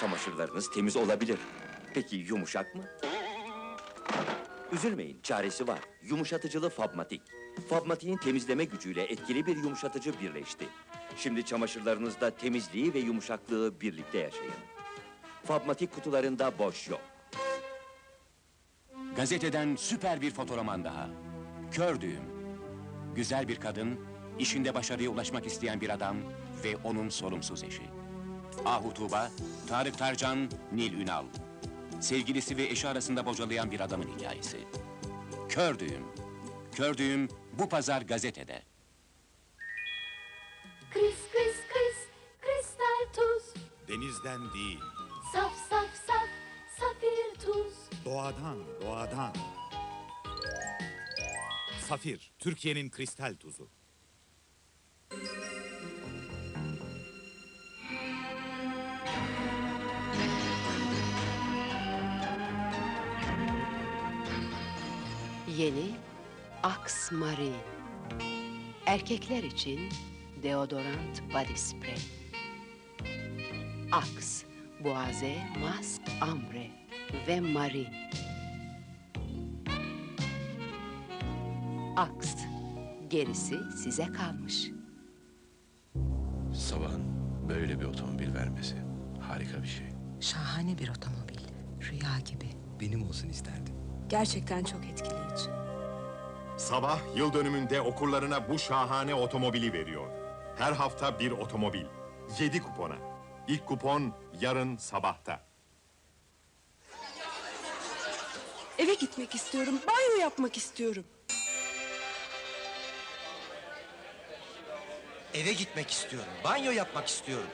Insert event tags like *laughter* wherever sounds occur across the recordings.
Çamaşırlarınız temiz olabilir. Peki yumuşak mı? Üzülmeyin, çaresi var. Yumuşatıcılı Fabmatik. Fabmatik'in temizleme gücüyle etkili bir yumuşatıcı birleşti. Şimdi çamaşırlarınızda temizliği ve yumuşaklığı birlikte yaşayın. Fabmatik kutularında boş yok. Gazeteden süper bir fotoroman daha. Kör düğüm. Güzel bir kadın, işinde başarıya ulaşmak isteyen bir adam ve onun sorumsuz eşi. Ahu Tuğba, Tarık Tarcan, Nil Ünal. Sevgilisi ve eşi arasında bocalayan bir adamın hikayesi. Kör düğüm. Kör düğüm bu pazar gazetede. Kris kris kris kristal tuz Denizden değil, Saf saf saf safir tuz doğadan, doğadan. Safir, Türkiye'nin kristal tuzu. Yeni Axe Marine. Erkekler için deodorant body spray. Axe, Boise, Mask, Ambre ve Marine. Axe, gerisi size kalmış. Sabahın böyle bir otomobil vermesi harika bir şey. Şahane bir otomobil. Rüya gibi. Benim olsun isterdim. Gerçekten çok etkileyici. Sabah yıl dönümünde okurlarına bu şahane otomobili veriyor. Her hafta bir otomobil. 7 kupona. İlk kupon yarın sabahta. Eve gitmek istiyorum. Banyo yapmak istiyorum. Eve gitmek istiyorum. Banyo yapmak istiyorum.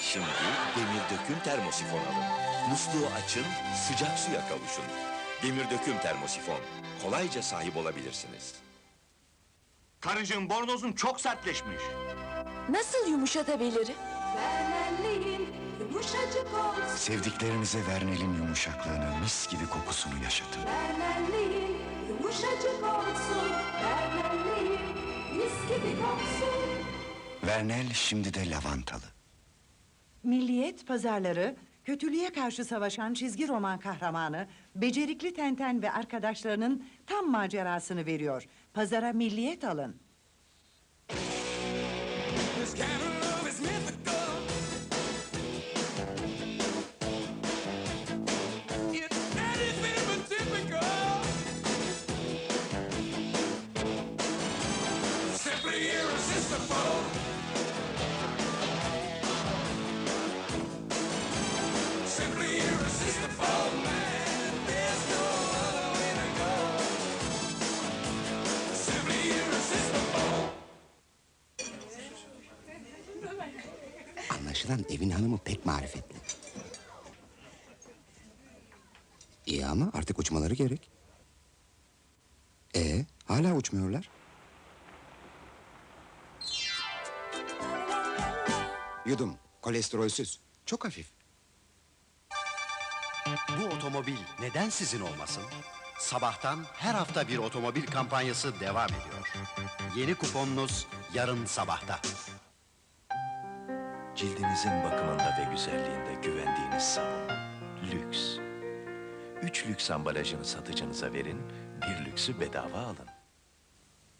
Şimdi demir döküm termosifon alın. Musluğu açın, sıcak suya kavuşun. Demir döküm termosifon. Kolayca sahip olabilirsiniz. Karıcığım bornozun çok sertleşmiş. Nasıl yumuşatabilirim? Vermenliğin yumuşacık olsun Sevdiklerinize Vernel'in yumuşaklığını, mis gibi kokusunu yaşatın. Vermenliğin yumuşacık olsun Vermenliğin mis gibi koksun Vernel şimdi de lavantalı. Milliyet pazarları, kötülüğe karşı savaşan çizgi roman kahramanı, becerikli Tenten ve arkadaşlarının tam macerasını veriyor. Pazara milliyet alın. Evin hanımı pek marifetli. İyi ama artık uçmaları gerek. Ee, hala uçmuyorlar. Yudum, kolesterolsüz, çok hafif. Bu otomobil neden sizin olmasın? Sabahtan her hafta bir otomobil kampanyası devam ediyor. Yeni kuponunuz yarın sabahta. Cildinizin bakımında ve güzelliğinde güvendiğiniz sabun. Lüks. Üç lüks ambalajını satıcınıza verin, bir lüksü bedava alın.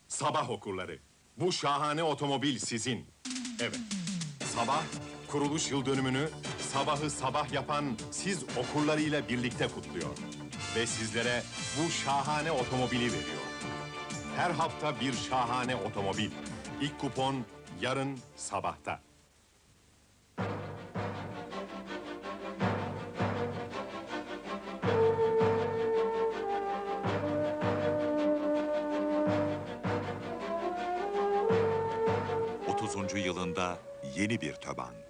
Sabah okurları. Bu şahane otomobil sizin. Evet. Sabah kuruluş yıl dönümünü sabahı sabah yapan siz okurlarıyla birlikte kutluyor. Ve sizlere bu şahane otomobili veriyor. Her hafta bir şahane otomobil. İlk kupon yarın sabahta. Yeni bir töbank.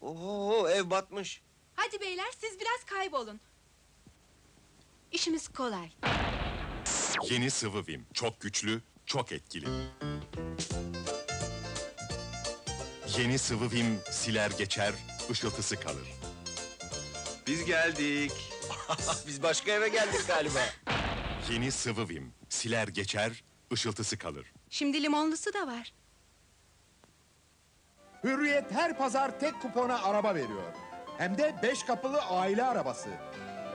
Oo, ev batmış. Hadi beyler siz biraz kaybolun. İşimiz kolay. Yeni sıvı Vim. Çok güçlü, çok etkili. Yeni sıvı Vim siler geçer, ışıltısı kalır. Biz geldik. *laughs* Biz başka eve geldik galiba. Yeni sıvı Vim siler geçer, ışıltısı kalır. Şimdi limonlusu da var. Hürriyet her pazar tek kupona araba veriyor. Hem de beş kapılı aile arabası.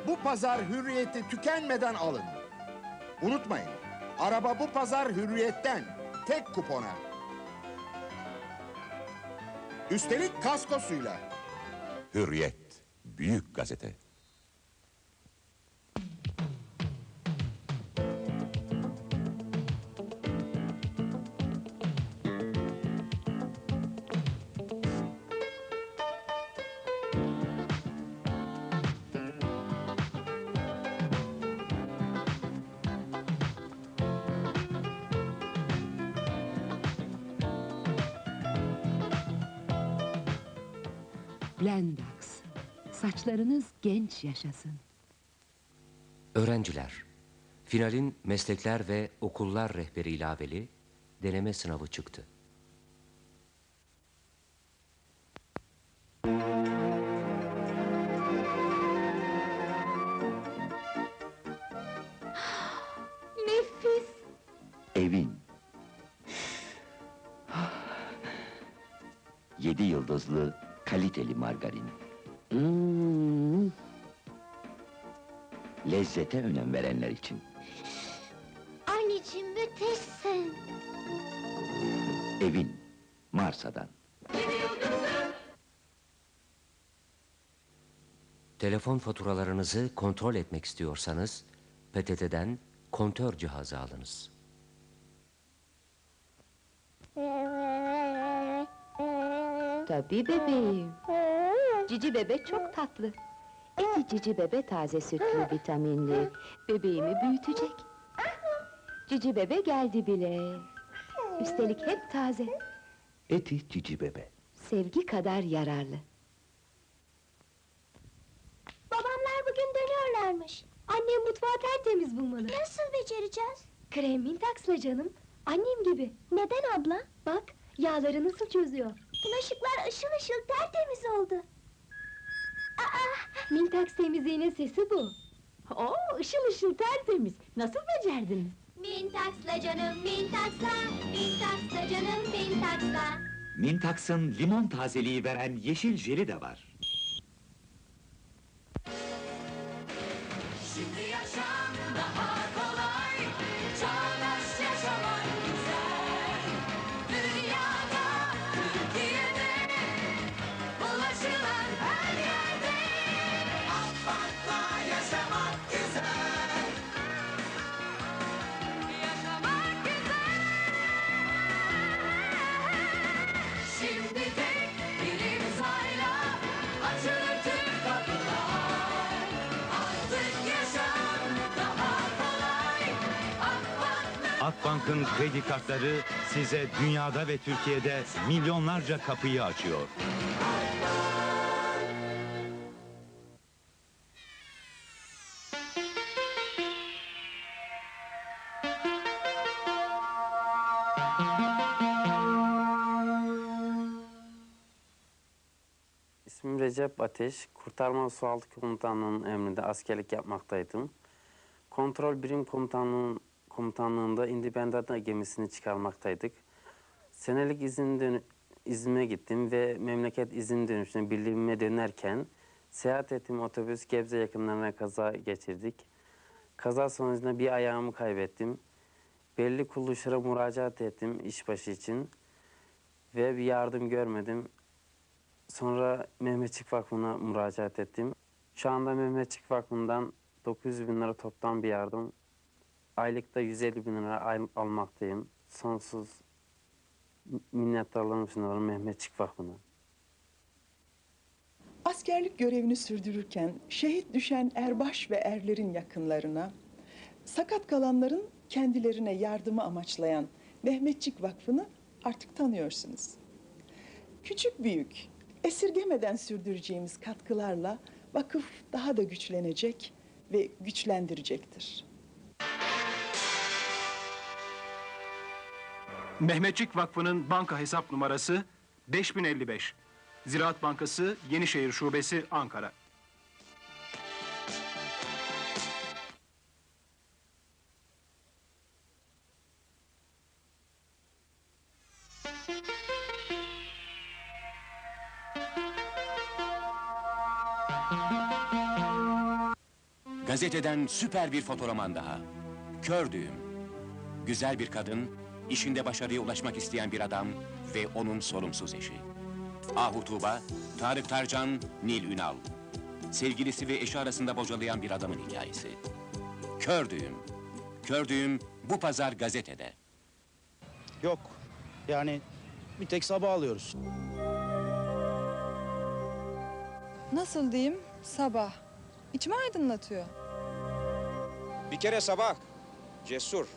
Bu pazar hürriyeti tükenmeden alın. Unutmayın, araba bu pazar hürriyetten, tek kupona. Üstelik kaskosuyla. Hürriyet, büyük gazete. Blendax. Saçlarınız genç yaşasın. Öğrenciler, finalin meslekler ve okullar rehberi ilaveli deneme sınavı çıktı. *gasps* Nefis. Evin. *sighs* Yedi yıldızlı kaliteli margarin. Hmm. Lezzete önem verenler için. Anneciğim müthişsin. Evin. Marsa'dan. Telefon faturalarınızı kontrol etmek istiyorsanız PTT'den kontör cihazı alınız. Tabii bebeğim. Cici bebe çok tatlı. Eti cici bebe taze sütlü, vitaminli. Bebeğimi büyütecek. Cici bebe geldi bile. Üstelik hep taze. Eti cici bebe. Sevgi kadar yararlı. Babamlar bugün dönüyorlarmış. Annem mutfağı tertemiz bulmalı. Nasıl becereceğiz? Krem Mintax'la canım. Annem gibi. Neden abla? Bak, yağları nasıl çözüyor. Bulaşıklar ışıl ışıl tertemiz oldu. Aa, Mintax temizliğinin sesi bu. Oo, ışıl ışıl tertemiz. Nasıl becerdiniz? Mintax'la canım, Mintax'la. Mintax'la canım, Mintax'la. Mintax'ın limon tazeliği veren yeşil jeli de var. Şimdi Akbank'ın kredi kartları size dünyada ve Türkiye'de milyonlarca kapıyı açıyor. İsmim Recep Ateş. Kurtarma Sualtı Komutanlığı'nın emrinde askerlik yapmaktaydım. Kontrol Birim Komutanlığı'nın komutanlığında Independent gemisini çıkarmaktaydık. Senelik izin dönü izime gittim ve memleket izin dönüşüne birliğime dönerken seyahat ettiğim otobüs Gebze yakınlarına kaza geçirdik. Kaza sonucunda bir ayağımı kaybettim. Belli kuruluşlara müracaat ettim işbaşı için ve bir yardım görmedim. Sonra Mehmetçik Vakfı'na müracaat ettim. Şu anda Mehmetçik Vakfı'ndan 900 bin lira toplam bir yardım. Aylıkta 150 bin lira al- almaktayım. Sonsuz minnettarlığımı sunuyorum Mehmetçik Vakfı'na. Askerlik görevini sürdürürken şehit düşen erbaş ve erlerin yakınlarına, sakat kalanların kendilerine yardımı amaçlayan Mehmetçik Vakfı'nı artık tanıyorsunuz. Küçük büyük, esirgemeden sürdüreceğimiz katkılarla vakıf daha da güçlenecek ve güçlendirecektir. Mehmetçik Vakfı'nın banka hesap numarası 5055. Ziraat Bankası Yenişehir Şubesi Ankara. Gazeteden süper bir fotoroman daha. Kör düğüm. Güzel bir kadın, işinde başarıya ulaşmak isteyen bir adam ve onun sorumsuz eşi. Ahu Tuğba, Tarık Tarcan, Nil Ünal. Sevgilisi ve eşi arasında bocalayan bir adamın hikayesi. Kör düğüm. Kör düğüm bu pazar gazetede. Yok. Yani bir tek sabah alıyoruz. Nasıl diyeyim? Sabah. İçimi aydınlatıyor. Bir kere sabah. Cesur.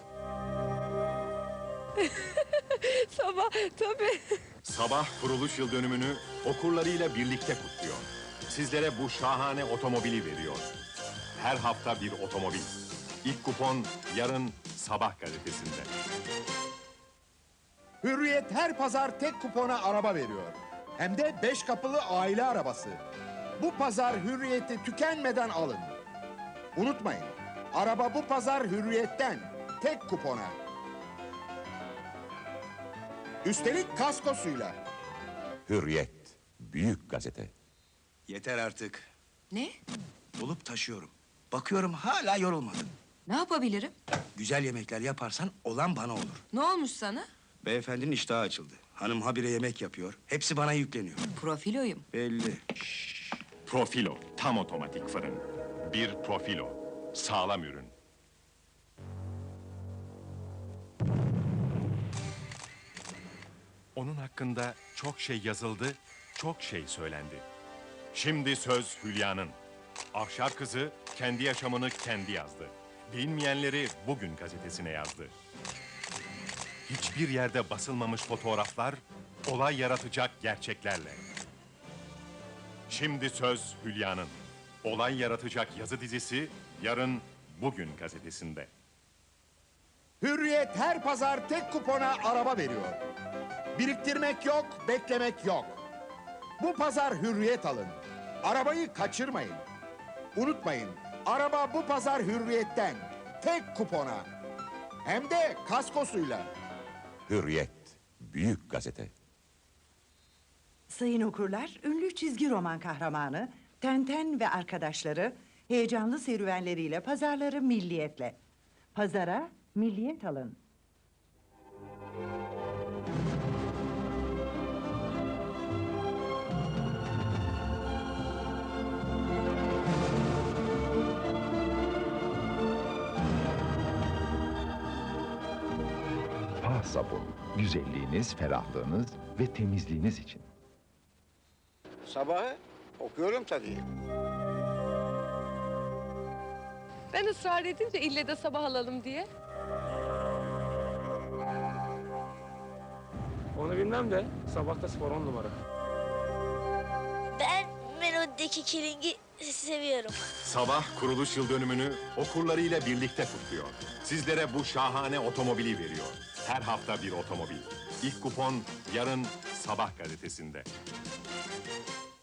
*laughs* Sabah tabii. Sabah kuruluş yıl dönümünü okurlarıyla birlikte kutluyor. Sizlere bu şahane otomobili veriyor. Her hafta bir otomobil. İlk kupon yarın Sabah gazetesinde. Hürriyet her pazar tek kupona araba veriyor. Hem de beş kapılı aile arabası. Bu pazar hürriyeti tükenmeden alın. Unutmayın, araba bu pazar hürriyetten tek kupona. Üstelik kaskosuyla. Hürriyet, büyük gazete. Yeter artık. Ne? Dolup taşıyorum. Bakıyorum hala yorulmadım. Ne yapabilirim? Güzel yemekler yaparsan olan bana olur. Ne olmuş sana? Beyefendinin iştahı açıldı. Hanım habire yemek yapıyor. Hepsi bana yükleniyor. Profiloyum. Belli. Profilo, tam otomatik fırın. Bir Profilo, sağlam ürün. Onun hakkında çok şey yazıldı, çok şey söylendi. Şimdi söz Hülya'nın. Ahşar kızı kendi yaşamını kendi yazdı. Bilinmeyenleri bugün gazetesine yazdı. Hiçbir yerde basılmamış fotoğraflar, olay yaratacak gerçeklerle. Şimdi söz Hülya'nın. Olay yaratacak yazı dizisi yarın bugün gazetesinde. Hürriyet her pazar tek kupona araba veriyor. Biriktirmek yok, beklemek yok. Bu pazar hürriyet alın. Arabayı kaçırmayın. Unutmayın, araba bu pazar hürriyetten. Tek kupona. Hem de kaskosuyla. Hürriyet, büyük gazete. Sayın okurlar, ünlü çizgi roman kahramanı Tenten ve arkadaşları heyecanlı serüvenleriyle pazarları milliyetle. Pazara milliyet alın. Sabun. Güzelliğiniz, ferahlığınız ve temizliğiniz için. Sabahı okuyorum tabii. Ben ısrar edince ille de sabah alalım diye. Onu bilmem de sabahta spor on numara. Melodideki kiringi seviyorum. Sabah kuruluş yıl dönümünü okurlarıyla birlikte kutluyor. Sizlere bu şahane otomobili veriyor. Her hafta bir otomobil. İlk kupon yarın Sabah gazetesinde.